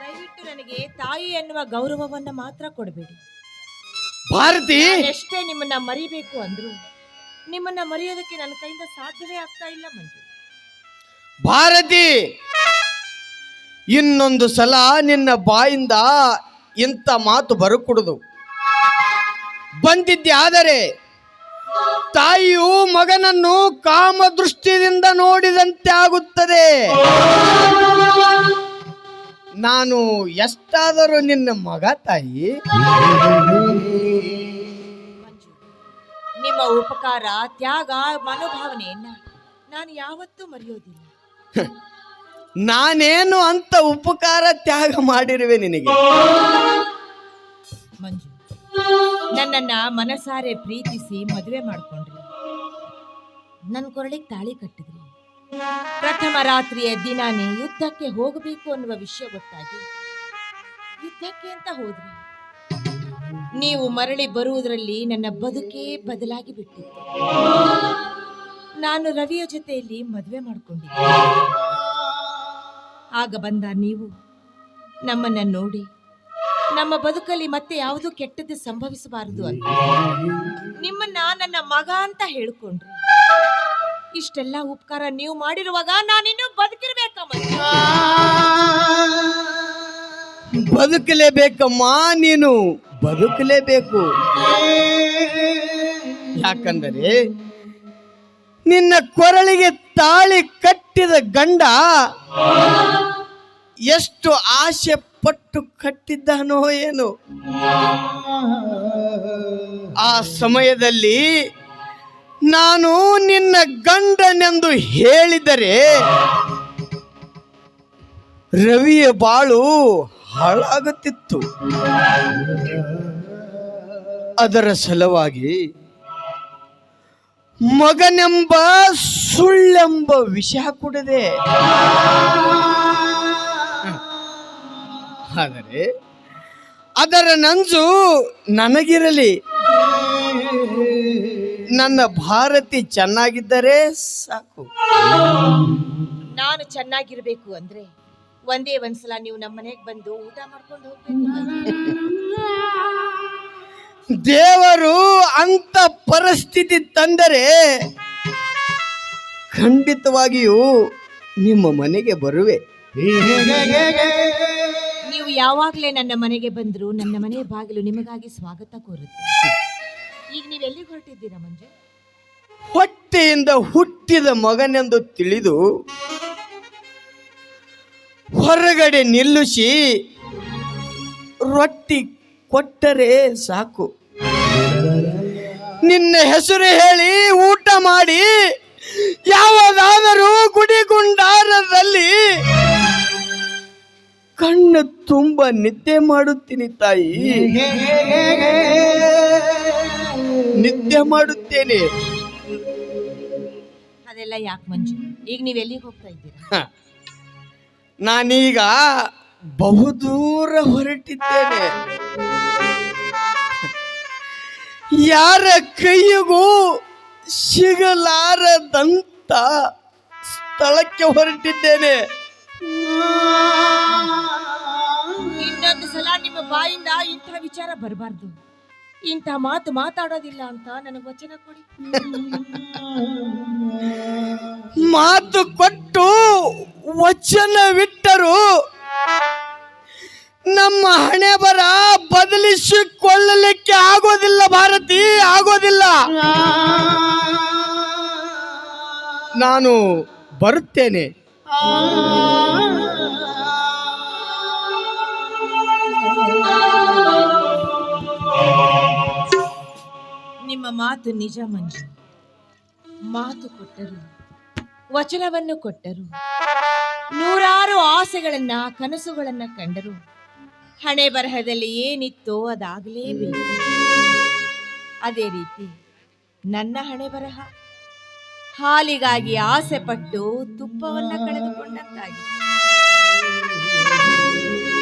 ದಯವಿಟ್ಟು ನನಗೆ ತಾಯಿ ಎನ್ನುವ ಗೌರವವನ್ನ ಮಾತ್ರ ಕೊಡಬೇಡಿ. ಭಾರತಿ! ಎಷ್ಟೇ ನಿಮ್ಮನ್ನ ಮರಿಬೇಕು ಅಂದ್ರು ನಿಮ್ಮನ್ನ ಮರೆಯೋದಕ್ಕೆ ನನ್ನ ಕೈಯಿಂದ ಸಾಧ್ಯವೇ ಆಗ್ತಾ ಇಲ್ಲ ಮಂಜು. ಭಾರತಿ! ಇನ್ನೊಂದು ಸಲ ನಿನ್ನ ಬಾಯಿಂದ ಇಂಥ ಮಾತು ಬರಕೂಡದು. ಬಂದಿದ್ದೆ ಆದರೆ ತಾಯಿಯು ಮಗನನ್ನು ಕಾಮ ದೃಷ್ಟಿಯಿಂದ ನೋಡಿದಂತೆ ಆಗುತ್ತದೆ. ನಾನು ಎಷ್ಟಾದರೂ ನಿನ್ನ ಮಗ ತಾಯಿ. ನಿಮ್ಮ ಉಪಕಾರ ತ್ಯಾಗ ಮನೋಭಾವನೆಯನ್ನ ನಾನು ಯಾವತ್ತೂ ಮರೆಯೋದಿಲ್ಲ. ನಾನೇನು ಅಂತ ಉಪಕಾರ ತ್ಯಾಗ ಮಾಡಿರುವೆ ನಿನಗೆ. ಮಂಜು ನನ್ನನ್ನ ಮನಸಾರೆ ಪ್ರೀತಿಸಿ ಮದುವೆ ಮಾಡ್ಕೊಂಡ್ರಿ. ನನ್ನ ಕೊರಳಿಗೆ ತಾಳಿ ಕಟ್ಟಿದ್ರಿ. ಪ್ರಥಮ ರಾತ್ರಿಯ ದಿನಾನೇ ಯುದ್ಧಕ್ಕೆ ಹೋಗಬೇಕು ಅನ್ನುವ ವಿಷಯ ಗೊತ್ತಾಗಿ. ಯುದ್ಧಕ್ಕೆ ಅಂತ ಹೋದ್ರಿ ನೀವು ಮರಳಿ ಬರುವುದರಲ್ಲಿ ನನ್ನ ಬದುಕೇ ಬದಲಾಗಿ ಬಿಟ್ಟಿತ್ತು. ನಾನು ರವಿಯ ಜೊತೆಯಲ್ಲಿ ಮದುವೆ ಮಾಡಿಕೊಂಡಿದ್ದೆ. ಆಗ ಬಂದ ನೀವು ನಮ್ಮನ್ನ ನೋಡಿ, ನಮ್ಮ ಬದುಕಲ್ಲಿ ಮತ್ತೆ ಯಾವುದು ಕೆಟ್ಟದ್ದು ಸಂಭವಿಸಬಾರದು ಅಂತ. ನಿಮ್ಮನ್ನ ನನ್ನ ಮಗ ಅಂತ ಹೇಳ್ಕೊಂಡ್ರಿ. ಇಷ್ಟೆಲ್ಲ ಉಪಕಾರ ನೀವು ಮಾಡಿರುವಾಗ ನಾನಿನ್ನೂ ಬದುಕಿರ್ಬೇಕಮ್ಮ. ಬದುಕಲೇಬೇಕಮ್ಮ ನೀನು. ಬದುಕಲೇಬೇಕು. ಯಾಕಂದರೆ ನಿನ್ನ ಕೊರಳಿಗೆ ತಾಳಿ ಕಟ್ಟಿದ ಗಂಡ ಎಷ್ಟು ಆಸೆ ಪಟ್ಟು ಕಟ್ಟಿದ್ದಾನೋ ಏನು. ಆ ಸಮಯದಲ್ಲಿ ನಾನು ನಿನ್ನ ಗಂಡನೆಂದು ಹೇಳಿದರೆ ರವಿಯ ಬಾಳು ಹಾಳಾಗುತ್ತಿತ್ತು. ಅದರ ಸಲುವಾಗಿ ಮಗನೆಂಬ ಸುಳ್ಳೆಂಬ ವಿಷ ಕುಡದೆ. ಆದರೆ ಅದರ ನಂಜು ನನಗಿರಲಿ. ನನ್ನ ಭಾರತಿ ಚೆನ್ನಾಗಿದ್ದರೆ ಸಾಕು. ನಾನು ಚೆನ್ನಾಗಿರ್ಬೇಕು ಅಂದ್ರೆ ಒಂದೇ ಒಂದ್ಸಲ ನೀವು ನಮ್ಮ ಮನೆಗೆ ಬಂದು ಊಟ ಮಾಡ್ಕೊಂಡು ಹೋಗ್ಬೇಕು. ದೇವರು ಅಂತ ಪರಿಸ್ಥಿತಿ ತಂದರೆ ಖಂಡಿತವಾಗಿಯೂ ನಿಮ್ಮ ಮನೆಗೆ ಬರುವೆ. ನೀವು ಯಾವಾಗಲೇ ನನ್ನ ಮನೆಗೆ ಬಂದ್ರು ನನ್ನ ಮನೆಯ ಬಾಗಿಲು ನಿಮಗಾಗಿ ಸ್ವಾಗತ ಕೋರುತ್ತೆ. ಈಗ ನೀವು ಎಲ್ಲಿಗೆ ಹೊರಟಿದ್ದೀರಾ ಮಂಜು? ಹೊಟ್ಟೆಯಿಂದ ಹುಟ್ಟಿದ ಮಗನೆಂದು ತಿಳಿದು ಹೊರಗಡೆ ನಿಲ್ಲಿಸಿ ರೊಟ್ಟಿ ಕೊಟ್ಟರೆ ಸಾಕು. ನಿನ್ನ ಹೆಸರು ಹೇಳಿ ಊಟ ಮಾಡಿ ಯಾವುದಾದರೂ ಗುಡಿ ಗುಂಡಾರದಲ್ಲಿ ಕಣ್ಣು ತುಂಬ ನಿದ್ದೆ ಮಾಡುತ್ತೀನಿ ತಾಯಿ. ನಿದ್ದೆ ಮಾಡುತ್ತೇನೆ. ಅದೆಲ್ಲ ಯಾಕೆ ಮಂಜು? ಈಗ ನೀವು ಎಲ್ಲಿಗೆ ಹೋಗ್ತಾ ಇದ್ದೀರಾ. ನಾನೀಗ ಬಹುದೂರ ಹೊರಟಿದ್ದೇನೆ. ಯಾರ ಕೈಯಿಗೂ ಸಿಗಲಾರದಂತ ಸ್ಥಳಕ್ಕೆ ಹೊರಟಿದ್ದೇನೆ. ಇನ್ನೊಂದು ಸಲ ನಿಮ್ಮ ಬಾಯಿಂದ ಇಂಥ ವಿಚಾರ ಬರಬಾರ್ದು. ಇಂಥ ಮಾತು ಮಾತಾಡೋದಿಲ್ಲ ಅಂತ ನನಗೆ ವಚನ ಕೊಡಿ. ಮಾತು ಕೊಟ್ಟು ವಚನವಿಟ್ಟರು ನಮ್ಮ ಹಣೆ ಬರ ಬದಲಿಸಿಕೊಳ್ಳಲಿಕ್ಕೆ ಆಗೋದಿಲ್ಲ ಭಾರತಿ ಆಗೋದಿಲ್ಲ. ನಾನು ಬರುತ್ತೇನೆ. ಮಾತು ನಿಜ ಮಂಜು ಮಾತು ಕೊಟ್ಟರು. ವಚನವನ್ನು ಕೊಟ್ಟರು. ನೂರಾರು ಆಸೆಗಳನ್ನ, ಕನಸುಗಳನ್ನ ಕಂಡರು. ಹಣೆ ಬರಹದಲ್ಲಿ ಏನಿತ್ತೋ ಅದಾಗಲೇಬೇಕು. ಅದೇ ರೀತಿ ನನ್ನ ಹಣೆ ಬರಹ. ಹಾಲಿಗಾಗಿ ಆಸೆ ಪಟ್ಟು ತುಪ್ಪವನ್ನ ಕಳೆದುಕೊಂಡಂತಾಗಿದೆ